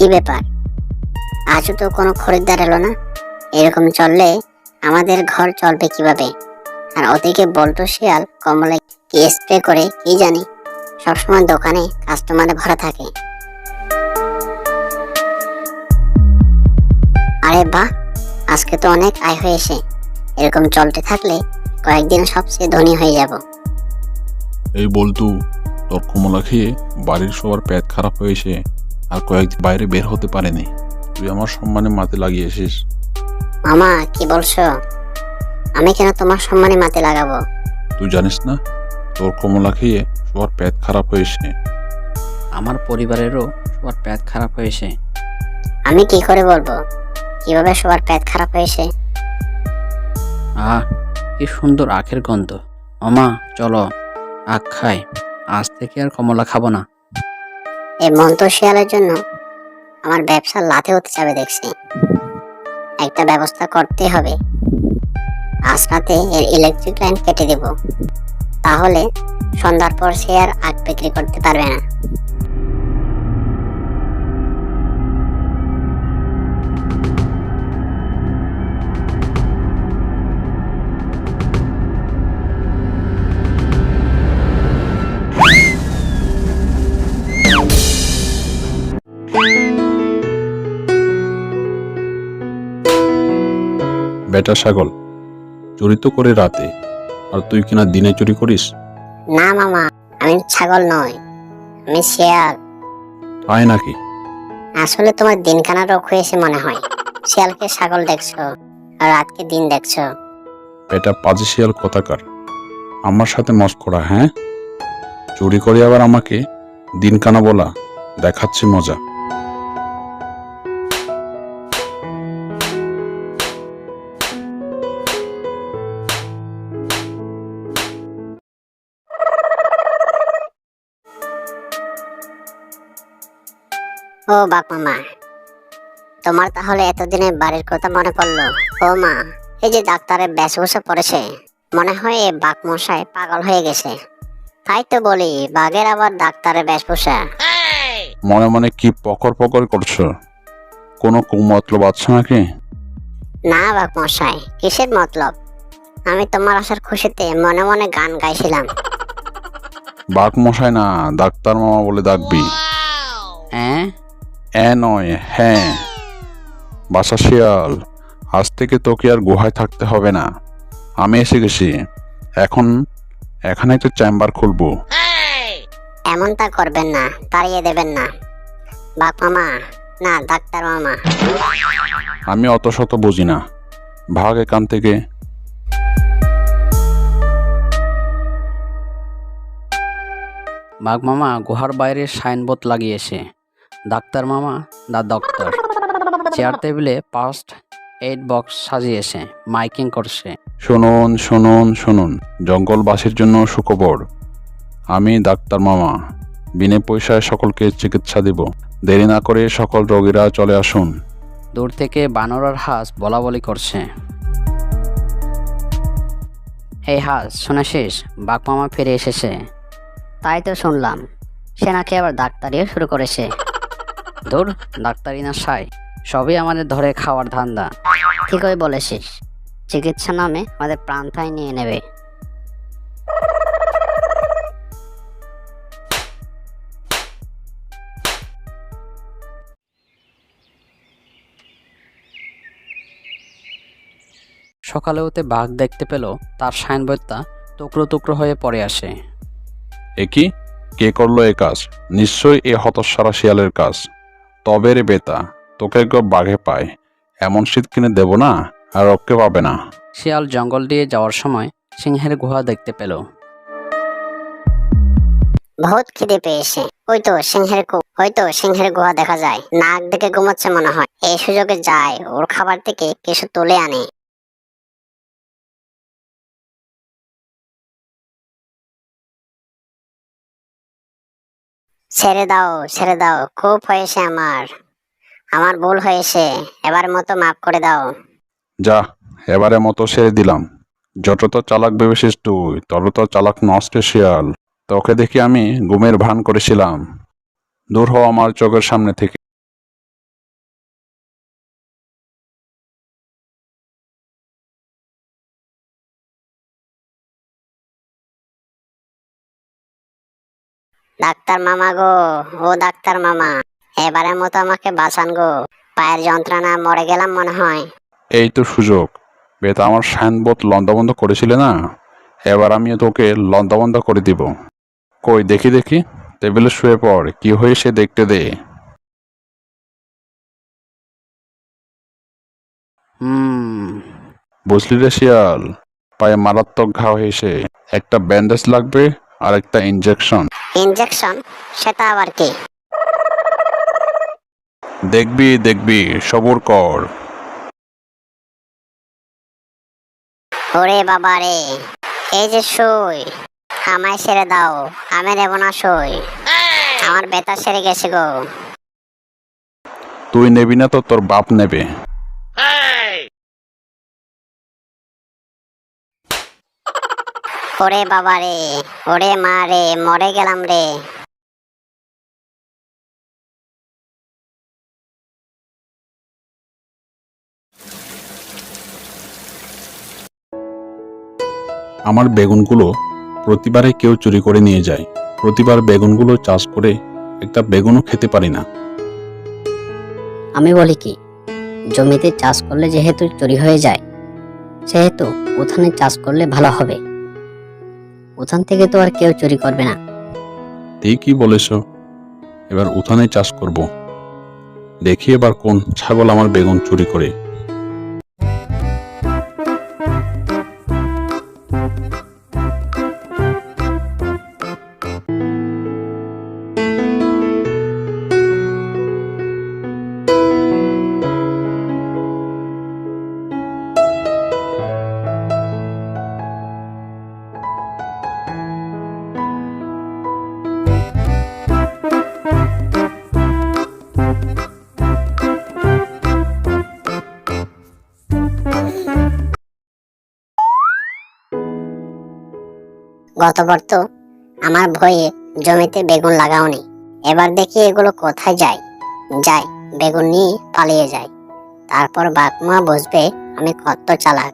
কি ব্যাপার? আজও তো কোনো খরিদ্দার এলো না। এরকম চললে আমাদের ঘর চলবে কীভাবে? আর ওদিকে বল্টু শিয়াল কমলে কি স্প্রে করে কি জানি? সবসময় দোকানে কাস্টমারে ভরা থাকে। আরে বাহ, আজকে তো অনেক আয় হয়েছে এরকম চলতে থাকলে কয়েকদিন সবচেয়ে ধনী হয়ে যাব। এই বলতু তোর কমলা খেয়ে বাড়ির সবার পেট খারাপ হয়েছে আর কয়েকদিন বাইরে বের হতে পারেনি। তুই আমার সম্মানে মাতে লাগিয়েছিস। মামা কি বলছো? আমি কেন তোমার সম্মানে মাতে লাগাবো? তুই জানিস না তোর কমলা খেয়ে সবার পেট খারাপ হয়েছে। আমার পরিবারেরও সবার পেট খারাপ হয়েছে। আমি কি করে বলব? কীভাবে সবার পেট খারাপ হয়েছে? আহ কি সুন্দর আখের গন্ধ। মামা চলো আখ খাই। আজ থেকে আর কমলা খাব না। এই মন্ত শিয়ালের জন্য আমার ব্যবসা লাথে হতে যাবে দেখছি। একটা ব্যবস্থা করতে হবে। আজ রাতে এর ইলেকট্রিক লাইন কেটে দেব। তাহলে সন্ধ্যার পর সে আর আগ বিক্রি করতে পারবে না। বেটা ছাগল চুরি তো করে রাতে আর তুই কিনা দিনে চুরি করিস? না মামা আমি ছাগল নই আমি শিয়াল। তাই নাকি? আসলে তোমার দিনখানা রোগ হয়েছে মনে হয়। শিয়ালকে ছাগল দেখছ আর রাতকে দিন দেখছ। বেটা পাজি শিয়াল কথাকার? আমার সাথে মস্করা হ্যাঁ? চুরি করে আবার আমাকে? দিনকানা বলা দেখাচ্ছি মজা। ও বাপ মামা তোমার তাহলে এতদিনে বাড়ির কথা মনে পড়ল? ও মা এই যে ডাক্তারের বেশভূষা পড়েছে মনে হয় এ বাঘ মশাই পাগল হয়ে গেছে। তাই তো বলি বাঘের আবার ডাক্তারের বেশভূষা। মনে মনে কি পকর পকর করছ? কোনো কুমতলব আছে নাকি? না বাঘ মশাই কিসের মতলব? আমি তোমার আসার খুশিতে মনে মনে গান গাইছিলাম। বাঘ মশাই না ডাক্তার মামা বলে ডাকবি। হ্যাঁ? নয় হ্যাঁ। বাসা শিয়াল আজ থেকে তোকে আর গুহায় থাকতে হবে না। আমি এসে গেছি। এখন এখানে তো চেম্বার খুলবো। এমনটা করবেন না তাড়িয়ে দেবেন না। বাঘ মামা না ডাক্তার মামা। আমি অত শত বুঝি না। ভাগ এখান থেকে। বাঘ মামা গুহার বাইরে সাইনবোর্ড লাগিয়েছে। ডাক্তার মামা দা ডক্টর চেয়ার টেবিলে ফার্স্ট এইট বক্স সাজিয়েছে মাইকিং করছে। শুনুন শুনুন শুনুন জঙ্গলবাসীর জন্য সুখবর। আমি ডাক্তার মামা বিনে পয়সায় সকলকে চিকিৎসা দিব। দেরি না করে সকল রোগীরা চলে আসুন। দূর থেকে বানরার হাঁস বলা বলি করছে। এই হাঁস শুনেছিস বাঘ মামা ফিরে এসেছে। তাই তো শুনলাম সে নাকি আবার ডাক্তারিও শুরু করেছে। দূর ডাক্তারি না সাই সবই আমাদের ধরে খাওয়ার ধান্দা। ঠিকই বলেছিস। চিকিৎসা নামে আমাদের প্রাণটাই নিয়ে নেবে। সকালে ওতে বাঘ দেখতে পেল তার সাইনবোর্ডটা টুকরো টুকরো হয়ে পড়ে আসে। এ কি? কে করল এ কাজ? নিশ্চয়ই এ হতসারা শিয়ালের কাজ। তবে রে বেতা তোকে কেউ বাঘে পায়। এমন শীত কিনে দেব না আর রক্ষে পাবে না। শিয়াল জঙ্গল দিয়ে যাওয়ার সময় সিংহের গুহা দেখতে পেল। বহুত খিদে পেয়েছে। ওই তো সিংহের কূপ ওই তো সিংহের গুহা দেখা যায়। নাক দেখে ঘুমাচ্ছে মনে হয়। এই সুযোগে যায় ওর খাবার থেকে কিছু তুলে আনে। ছেড়ে দাও ছেড়ে দাও। খুব হয়েছে আমার। আমার ভুল হয়েছে। এবার মতো মাফ করে দাও। যা, এবারে মতো সেরে দিলাম। যত তো চালাক ভেবেছিস তুই, তত তো চালাক নষ্ট স্পেশিয়াল তোকে দেখি আমি ঘুমের ভান করেছিলাম। দূর হও আমার চোখের সামনে থেকে। ডাক্তার মামা গো, ও ডাক্তার মামা। এবারের মতো আমাকে বাঁচান গো। পায়ের যন্ত্রণা মরে গেলাম মনে হয়। এই তো সুযোগ। বেতা আমার সাইনবোর্ড লন্দাবন্ধ করেছিলে না? এবার আমি তোকে লন্দাবন্ধ করে দিব। কই, দেখি দেখি। টেবিলে শুয়ে পড়, কি হয়েছে দেখতে দে। হুম, বুঝলি রে শিয়াল? পায়ে মারাত্মক ঘা হয়েছে। একটা ব্যান্ডেজ লাগবে আর একটা ইনজেকশন। ইনজেকশন সেটা আবার কি? দেখবি দেখবি সবুর কর। ওরে বাবা রে এই যে সই আমায় ছেড়ে দাও আমি নেব না সই আমার বেতা সেরে গেছে গো। তুই নেবি না তো তোর বাপ নেবে। ওরে বাবা রে ওরে মা রে মরে গেলাম রে। আমার বেগুনগুলো প্রতিবারে কেউ চুরি করে নিয়ে যায়। প্রতিবার বেগুনগুলো চাষ করে একটা বেগুনও খেতে পারি না। আমি বলি কি জমিতে চাষ করলে যেহেতু চুরি হয়ে যায় সেহেতু উঠানে চাষ করলে ভালো হবে। উঠান থেকে তো আর কেউ চুরি করবে না। ঠিকই বলেছ। এবার উঠানে চাষ করব। দেখি এবার কোন ছাগল আমার বেগুন চুরি করে। গতবার তো আমার ভয়ে জমিতে বেগুন লাগাওনি। এবার দেখি এগুলো কোথায় যায়। যায় বেগুন নিয়ে পালিয়ে যায় তারপর বাপমা বসবে আমি কত চালাক।